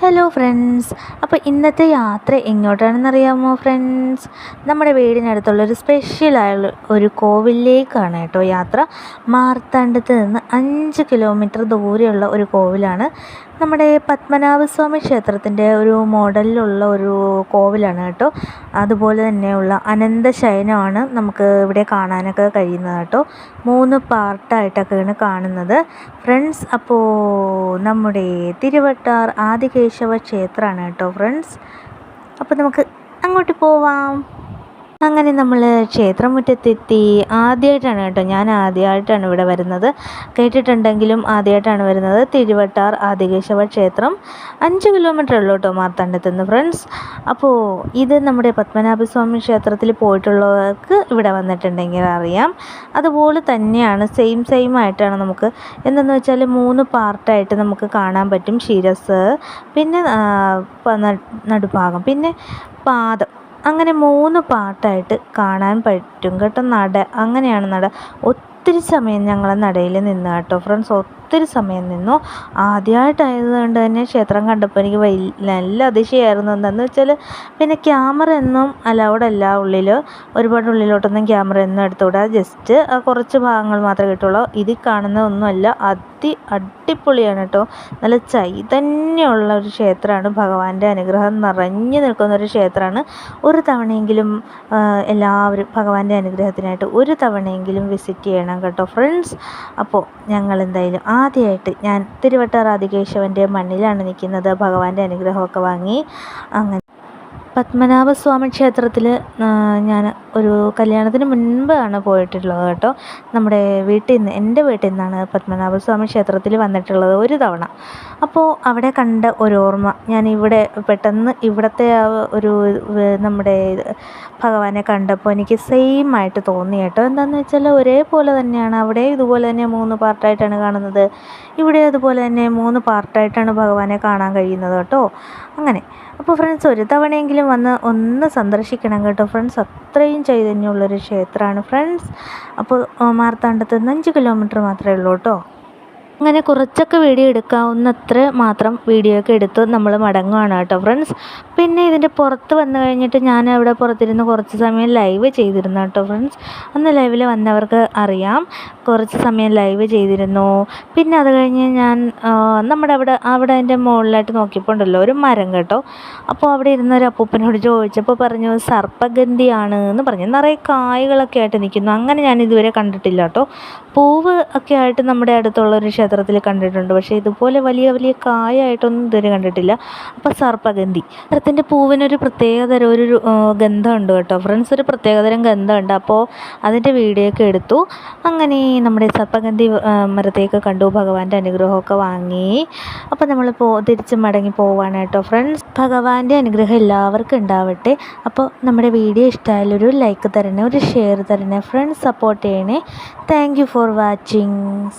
Hello friends അപ്പോൾ ഇന്നത്തെ യാത്ര എങ്ങോട്ടാണെന്നറിയാമോ ഫ്രണ്ട്സ് നമ്മുടെ വീടിനടുത്തുള്ളൊരു സ്പെഷ്യലായുള്ള ഒരു കോവിലേക്കാണ് കേട്ടോ യാത്ര. മാർത്താണ്ഡത്ത് നിന്ന് അഞ്ച് കിലോമീറ്റർ ദൂരെയുള്ള ഒരു കോവിലാണ് നമ്മുടെ പത്മനാഭസ്വാമി ക്ഷേത്രത്തിന്റെ ഒരു മോഡലിലുള്ള ഒരു കോവിലാണ് കേട്ടോ. അതുപോലെ തന്നെയുള്ള അനന്തശയനമാണ് നമുക്ക് ഇവിടെ കാണാനൊക്കെ കഴിയുന്നത് കേട്ടോ. മൂന്ന് പാർട്ടായിട്ടൊക്കെയാണ് കാണുന്നത്. ഫ്രണ്ട്സ് അപ്പോൾ നമ്മുടെ തിരുവട്ടാർ ആദികേശവ ക്ഷേത്രമാണ് കേട്ടോ ഫ്രണ്ട്സ്. അപ്പോൾ നമുക്ക് അങ്ങോട്ട് പോവാം. അങ്ങനെ നമ്മൾ ക്ഷേത്രമുറ്റത്തെത്തി ആദ്യമായിട്ടാണ് കേട്ടോ ഞാൻ ആദ്യമായിട്ടാണ് ഇവിടെ വരുന്നത്. കേട്ടിട്ടുണ്ടെങ്കിലും ആദ്യമായിട്ടാണ് വരുന്നത്. തിരുവട്ടാർ ആദികേശവ ക്ഷേത്രം. അഞ്ച് കിലോമീറ്റർ ഉള്ളൂ കേട്ടോ മാർത്താണ്ഡത്തുനിന്ന് ഫ്രണ്ട്സ് അപ്പോൾ ഇത് നമ്മുടെ പത്മനാഭസ്വാമി ക്ഷേത്രത്തിൽ പോയിട്ടുള്ളവർക്ക് ഇവിടെ വന്നിട്ടുണ്ടെങ്കിൽ അറിയാം. അതുപോലെ തന്നെയാണ് സെയിം സെയിം ആയിട്ടാണ് നമുക്ക്. എന്തെന്ന് വെച്ചാൽ മൂന്ന് പാർട്ടായിട്ട് നമുക്ക് കാണാൻ പറ്റും. ശിരസ് പിന്നെ നടുഭാഗം. പിന്നെ പാദം. അങ്ങനെ മൂന്ന് പാട്ടായിട്ട് കാണാൻ പറ്റും കേട്ടോ നട. അങ്ങനെയാണ് നട. ഒത്തിരി സമയം ഞങ്ങൾ നടയിൽ നിന്ന് കേട്ടോ. ഫ്രണ്ട്സ് ഒത്തിരി സമയം നിന്നു. ആദ്യമായിട്ടായതുകൊണ്ട് തന്നെ ക്ഷേത്രം കണ്ടപ്പോൾ എനിക്ക് വലിയ നല്ല അതിശയമായിരുന്നു എന്താണെന്ന് വെച്ചാൽ പിന്നെ ക്യാമറ എന്നും അലൗഡ് അല്ല ഉള്ളിൽ ഒരുപാട് ഉള്ളിലോട്ടൊന്നും ക്യാമറ എന്നും എടുത്തുകൂടാ. ജസ്റ്റ് കുറച്ച് ഭാഗങ്ങൾ മാത്രമേ കിട്ടുള്ളൂ. ഇതിൽ കാണുന്നതൊന്നുമല്ല അതി അടിപൊളിയാണ് കേട്ടോ. നല്ല ചൈതന്യമുള്ള ഒരു ക്ഷേത്രമാണ്. ഭഗവാന്റെ അനുഗ്രഹം നിറഞ്ഞു നിൽക്കുന്ന ഒരു ക്ഷേത്രമാണ്. ഒരു തവണയെങ്കിലും എല്ലാവരും ഭഗവാന്റെ അനുഗ്രഹത്തിനായിട്ട് ഒരു തവണയെങ്കിലും വിസിറ്റ് ചെയ്യണം. കേട്ടോ ഫ്രണ്ട്സ് അപ്പോൾ ഞങ്ങൾ എന്തായാലും ആദ്യമായിട്ട് ഞാൻ തിരുവട്ടാർ ആദികേശവന്റെ മണ്ണിലാണ് നിൽക്കുന്നത്. ഭഗവാന്റെ അനുഗ്രഹമൊക്കെ വാങ്ങി. അങ്ങനെ പത്മനാഭസ്വാമി ക്ഷേത്രത്തിൽ ഞാൻ ഒരു കല്യാണത്തിന് മുൻപാണ് പോയിട്ടുള്ളത് കേട്ടോ. നമ്മുടെ വീട്ടിൽ നിന്ന് എന്റെ വീട്ടിൽ നിന്നാണ് പത്മനാഭസ്വാമി ക്ഷേത്രത്തിൽ വന്നിട്ടുള്ളത് ഒരു തവണ. അപ്പോൾ അവിടെ കണ്ട ഒരു ഓർമ്മ ഞാൻ ഇവിടെ പെട്ടെന്ന് ഇവിടുത്തെ ആ ഒരു നമ്മുടെ ഭഗവാനെ കണ്ടപ്പോൾ എനിക്ക് സെയിം ആയിട്ട് തോന്നി കേട്ടോ. എന്താണെന്ന് വെച്ചാൽ ഒരേപോലെ തന്നെയാണ് അവിടെ ഇതുപോലെ തന്നെ മൂന്ന് പാർട്ടായിട്ടാണ് കാണുന്നത് ഇവിടെ അതുപോലെ തന്നെ മൂന്ന് പാർട്ടായിട്ടാണ് ഭഗവാനെ കാണാൻ കഴിയുന്നത് കേട്ടോ. അങ്ങനെ. അപ്പോൾ ഫ്രണ്ട്സ് ഒരു തവണയെങ്കിലും വന്ന് ഒന്ന് സന്ദർശിക്കണം കേട്ടോ ഫ്രണ്ട്സ് അത്രയും ചൈതന്യമുള്ളൊരു ക്ഷേത്രമാണ് ഫ്രണ്ട്സ് അപ്പോൾ മാർത്താണ്ഡത്ത് നിന്ന് അഞ്ച് കിലോമീറ്റർ മാത്രമേ ഉള്ളൂ കേട്ടോ. അങ്ങനെ കുറച്ചൊക്കെ വീഡിയോ എടുക്കാവുന്നത്ര മാത്രം വീഡിയോ ഒക്കെ എടുത്ത് നമ്മൾ മടങ്ങുകയാണ് കേട്ടോ ഫ്രണ്ട്സ് പിന്നെ ഇതിന്റെ പുറത്ത് വന്ന് കഴിഞ്ഞിട്ട് ഞാൻ അവിടെ പുറത്തിരുന്ന് കുറച്ച് സമയം ലൈവ് ചെയ്തിരുന്നു കേട്ടോ ഫ്രണ്ട്സ് അന്ന് ലൈവിൽ വന്നവർക്ക് അറിയാം. കുറച്ച് സമയം ലൈവ് ചെയ്തിരുന്നു. പിന്നെ അത് കഴിഞ്ഞ് ഞാൻ നമ്മുടെ അവിടെ അവിടെ അതിന്റെ മുകളിലായിട്ട് നോക്കിയപ്പോൾ ഉണ്ടല്ലോ ഒരു മരം കേട്ടോ. അപ്പോൾ അവിടെ ഇരുന്ന ഒരു അപ്പൂപ്പനോട് ചോദിച്ചപ്പോൾ പറഞ്ഞു സർപ്പഗന്ധിയാണ് എന്ന് പറഞ്ഞു. നിറയെ കായകളൊക്കെ ആയിട്ട് നിൽക്കുന്നു. അങ്ങനെ ഞാൻ ഇതുവരെ കണ്ടിട്ടില്ല കേട്ടോ. പൂവ് ഒക്കെ ആയിട്ട് നമ്മുടെ അടുത്തുള്ള ഒരു ക്ഷേത്രത്തിൽ കണ്ടിട്ടുണ്ട്. പക്ഷേ ഇതുപോലെ വലിയ വലിയ കായായിട്ടൊന്നും ഇതുവരെ കണ്ടിട്ടില്ല. അപ്പോൾ സർപ്പഗന്ധി. സർപ്പത്തിന്റെ പൂവിനൊരു പ്രത്യേകതരം ഒരു ഗന്ധമുണ്ട് കേട്ടോ. ഫ്രണ്ട്സ് ഒരു പ്രത്യേകതരം ഗന്ധമുണ്ട്. അപ്പോൾ അതിന്റെ വീഡിയോ ഒക്കെ എടുത്തു. അങ്ങനെ നമ്മുടെ സർപ്പഗന്ധി മരത്തേക്ക് കണ്ടു. ഭഗവാന്റെ അനുഗ്രഹമൊക്കെ വാങ്ങി. അപ്പോൾ നമ്മൾ പോ തിരിച്ച് മടങ്ങി പോവാണ് കേട്ടോ ഫ്രണ്ട്സ്. ഭഗവാന്റെ അനുഗ്രഹം എല്ലാവർക്കും ഉണ്ടാവട്ടെ. അപ്പോൾ നമ്മുടെ വീഡിയോ ഇഷ്ടമായാലൊരു ലൈക്ക് തരണേ ഒരു ഷെയർ തരണേ ഫ്രണ്ട്സ് സപ്പോർട്ട് ചെയ്യണേ. Thank for watching.